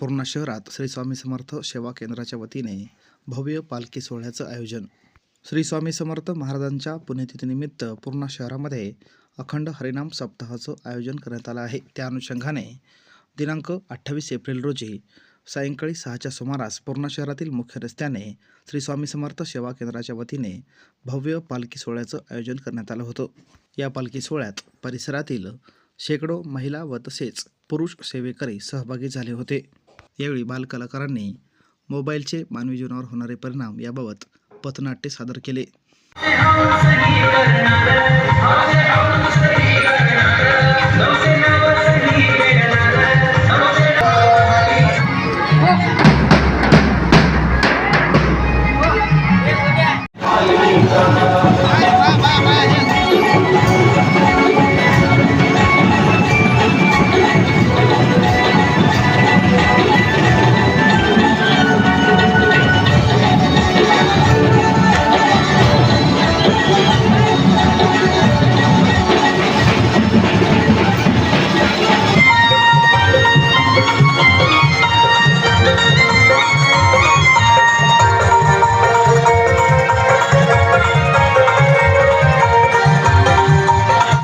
पूर्णा शहरात श्री स्वामी समर्थ सेवा केंद्राच्या वतीने भव्य पालखी सोहळ्याचं आयोजन. श्री स्वामी समर्थ महाराजांच्या पुण्यतिथीनिमित्त पूर्णा शहरामध्ये अखंड हरिनाम सप्ताहाचं आयोजन करण्यात आलं आहे. त्या अनुषंगाने दिनांक अठ्ठावीस एप्रिल रोजी सायंकाळी सहाच्या सुमारास पूर्णा शहरातील मुख्य रस्त्याने श्री स्वामी समर्थ सेवा केंद्राच्या वतीने भव्य पालखी सोहळ्याचं आयोजन करण्यात आलं होतं. या पालखी सोहळ्यात परिसरातील शेकडो महिला व तसेच पुरुष सेवेकरी सहभागी झाले होते. यावेळी बालकलाकारांनी मोबाईलचे मानवी जीवनावर होणारे परिणाम याबाबत पथनाट्य सादर केले.